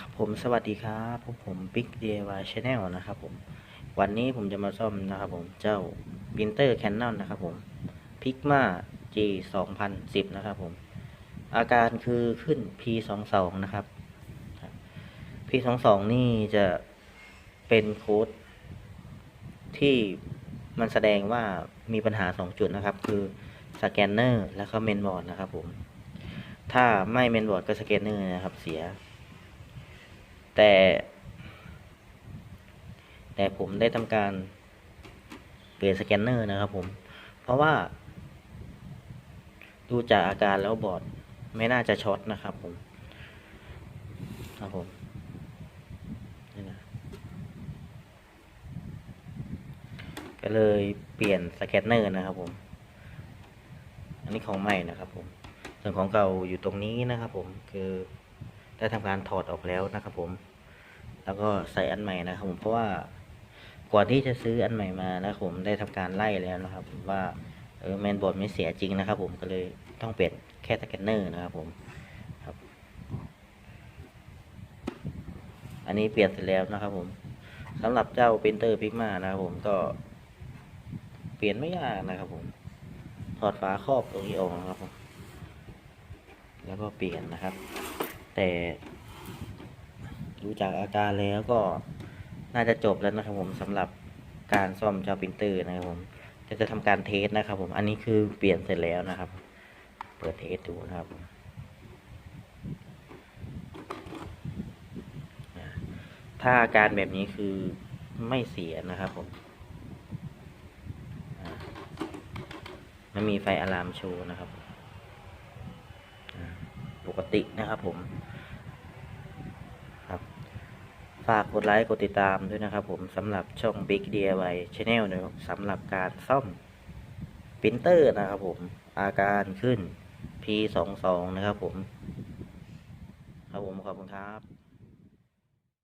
ครับผมสวัสดีครับพวกผม Big DIY Channel นะครับผม วันนี้ผมจะมาซ่อมนะครับผมเจ้า Printer Canon นะครับผม Pigma G 2010นะครับผม อาการคือขึ้น P 2 2นะครับ P 2 2นี่จะเป็นโค้ดที่มันแสดงว่ามีปัญหา 2 จุดนะครับ คือสแกนเนอร์แล้วก็เมนบอร์ดนะครับผม ถ้าไม่เมนบอร์ดก็สแกนเนอร์นะครับเสีย แต่ แต่ผมได้ทำการเปลี่ยนสแกนเนอร์นะครับผม เพราะว่า ดูจากอาการแล้วบอร์ดไม่น่าจะช็อตนะครับผม ครับผมนี่นะก็เลยเปลี่ยนสแกนเนอร์นะครับผม อันนี้ของใหม่นะครับผม ส่วนของเก่าอยู่ตรงนี้นะครับผม คือได้ทำการถอดออกแล้วนะครับผม แล้วก็ใส่อันใหม่นะครับผมเพราะว่าก่อนที่จะซื้ออันใหม่มานะครับผมได้ทำการไล่แล้วนะครับ ว่าเออแมนบอร์ดไม่เสียจริงนะครับ ผมก็เลยต้องเปลี่ยนแค่สแกนเนอร์นะครับผมครับ อันนี้เปลี่ยนเสร็จแล้วนะครับ ผมสำหรับเจ้าปรินเตอร์พิกมานะครับผมก็ เปลี่ยนไม่ยากนะครับ ผมถอดฝาครอบตรงนี้ออกนะครับผมแล้วก็เปลี่ยนนะครับ แต่ ดูจากอาการแล้วก็น่าจะจบแล้วนะครับผมสำหรับการซ่อมเจ้าปรินเตอร์นะครับผมจะจะทำการเทสนะครับผมอันนี้คือเปลี่ยนเสร็จแล้วนะครับ เปิดเทสดูนะครับถ้าอาการแบบนี้คือไม่เสียนะครับผมไม่มีไฟอะลามโชว์นะครับ ปกตินะครับผม ครับ ฝากกดไลค์กดติดตามด้วยนะครับผมสำหรับช่อง Big DIY Channel นะครับสำหรับการซ่อมปรินเตอร์นะครับผมอาการขึ้น P22 นะครับผม ครับผมขอบคุณครับ